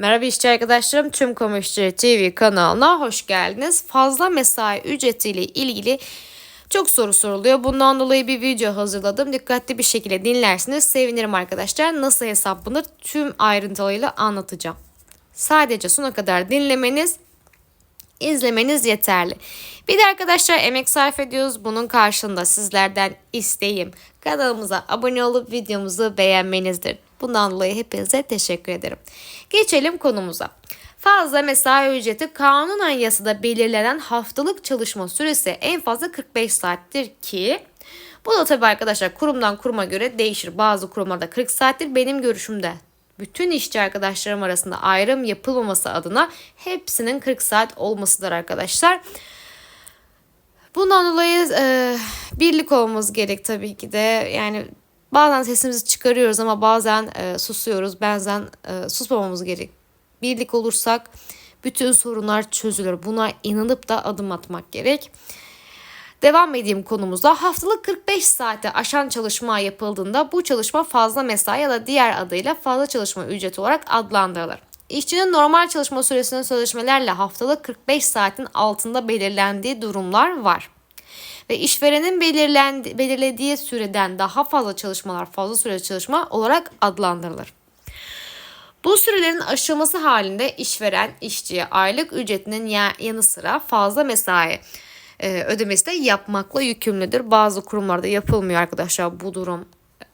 Merhaba işçi arkadaşlarım, Tüm Komüşçü TV kanalına hoş geldiniz. Fazla mesai ücretiyle ilgili çok soru soruluyor. Bundan dolayı bir video hazırladım. Dikkatli bir şekilde dinlersiniz. Sevinirim arkadaşlar. Nasıl hesaplanır tüm ayrıntılarıyla anlatacağım. Sadece sona kadar dinlemeniz izlemeniz yeterli. Bir de arkadaşlar emek sarf ediyoruz. Bunun karşılığında sizlerden isteğim kanalımıza abone olup videomuzu beğenmenizdir. Bundan dolayı hepinize teşekkür ederim. Geçelim konumuza. Fazla mesai ücreti kanunen yasada belirlenen haftalık çalışma süresi en fazla 45 saattir ki bu da tabii arkadaşlar kurumdan kuruma göre değişir. Bazı kurumlarda 40 saattir benim görüşümde bütün işçi arkadaşlarım arasında ayrım yapılmaması adına hepsinin 40 saat olmasıdır arkadaşlar. Bundan dolayı e, birlik olmamız gerek tabii ki de. Yani bazen sesimizi çıkarıyoruz ama bazen e, susuyoruz. Bazen e, susmamamız gerek. Birlik olursak bütün sorunlar çözülür. Buna inanıp da adım atmak gerek. Devam edeyim konumuza. Haftalık 45 saate aşan çalışma yapıldığında bu çalışma fazla mesai ya da diğer adıyla fazla çalışma ücreti olarak adlandırılır. İşçinin normal çalışma süresinin sözleşmelerle haftalık 45 saatin altında belirlendiği durumlar var. Ve işverenin belirlendi, belirlediği süreden daha fazla çalışmalar fazla süre çalışma olarak adlandırılır. Bu sürelerin aşılması halinde işveren işçiye aylık ücretinin yanı sıra fazla mesai e, ödemesi de yapmakla yükümlüdür. Bazı kurumlarda yapılmıyor arkadaşlar bu durum.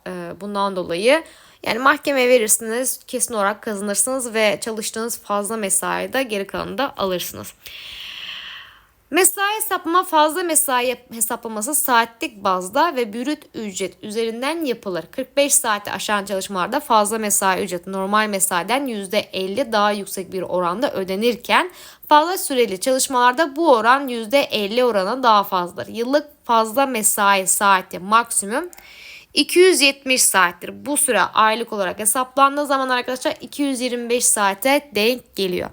E, bundan dolayı yani mahkemeye verirsiniz kesin olarak kazanırsınız ve çalıştığınız fazla mesai de geri kalanını da alırsınız. Mesai hesaplama fazla mesai hesaplaması saatlik bazda ve bürüt ücret üzerinden yapılır. 45 saati aşan çalışmalarda fazla mesai ücreti normal mesaiden %50 daha yüksek bir oranda ödenirken fazla süreli çalışmalarda bu oran %50 orana daha fazladır. Yıllık fazla mesai saati maksimum 270 saattir. Bu süre aylık olarak hesaplandığı zaman arkadaşlar 225 saate denk geliyor.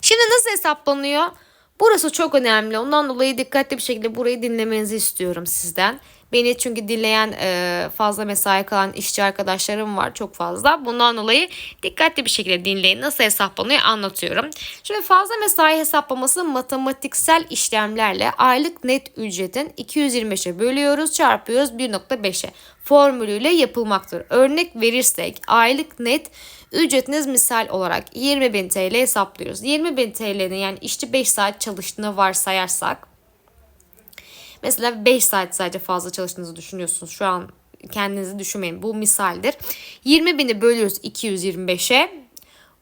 Şimdi nasıl hesaplanıyor? Burası çok önemli. Ondan dolayı dikkatli bir şekilde burayı dinlemenizi istiyorum sizden. Beni çünkü dinleyen e, fazla mesai kalan işçi arkadaşlarım var çok fazla. Bundan dolayı dikkatli bir şekilde dinleyin. Nasıl hesaplanıyor anlatıyorum. Şimdi fazla mesai hesaplaması matematiksel işlemlerle aylık net ücretin 225'e bölüyoruz çarpıyoruz 1.5'e formülüyle yapılmaktır. Örnek verirsek aylık net ücretiniz misal olarak 20.000 TL hesaplıyoruz. 20.000 TL'nin yani işçi 5 saat çalıştığını varsayarsak mesela 5 saat sadece fazla çalıştığınızı düşünüyorsunuz. Şu an kendinizi düşünmeyin. Bu misaldir. 20.000'i bölüyoruz 225'e.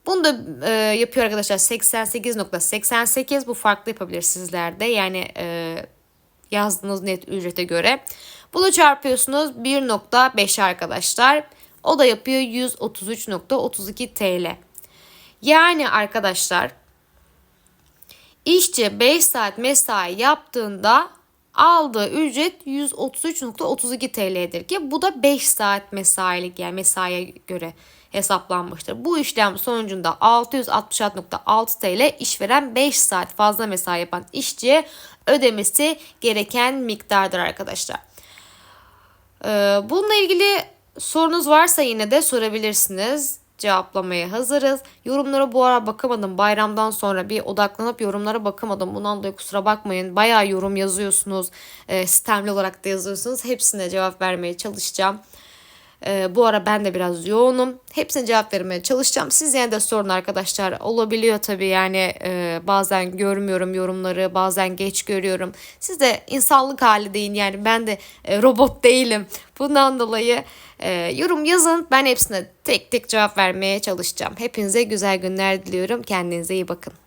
Bunu da e, yapıyor arkadaşlar 88.88 bu farklı yapabilir sizlerde yani e, yazdığınız net ücrete göre. Bunu çarpıyorsunuz 1.5 arkadaşlar. O da yapıyor 133.32 TL. Yani arkadaşlar işçi 5 saat mesai yaptığında aldığı ücret 133.32 TL'dir ki bu da 5 saat mesailik yani mesaiye göre hesaplanmıştır. Bu işlem sonucunda 666.6 TL işveren 5 saat fazla mesai yapan işçiye ödemesi gereken miktardır arkadaşlar. Ee, bununla ilgili sorunuz varsa yine de sorabilirsiniz. Cevaplamaya hazırız. Yorumlara bu ara bakamadım. Bayramdan sonra bir odaklanıp yorumlara bakamadım. Bundan dolayı kusura bakmayın. Bayağı yorum yazıyorsunuz. E, sistemli olarak da yazıyorsunuz. Hepsine cevap vermeye çalışacağım. E, bu ara ben de biraz yoğunum. Hepsine cevap vermeye çalışacağım. Siz yine de sorun arkadaşlar. Olabiliyor tabii yani e, bazen görmüyorum yorumları. Bazen geç görüyorum. Siz de insanlık hali deyin yani ben de e, robot değilim. Bundan dolayı e, yorum yazın. Ben hepsine tek tek cevap vermeye çalışacağım. Hepinize güzel günler diliyorum. Kendinize iyi bakın.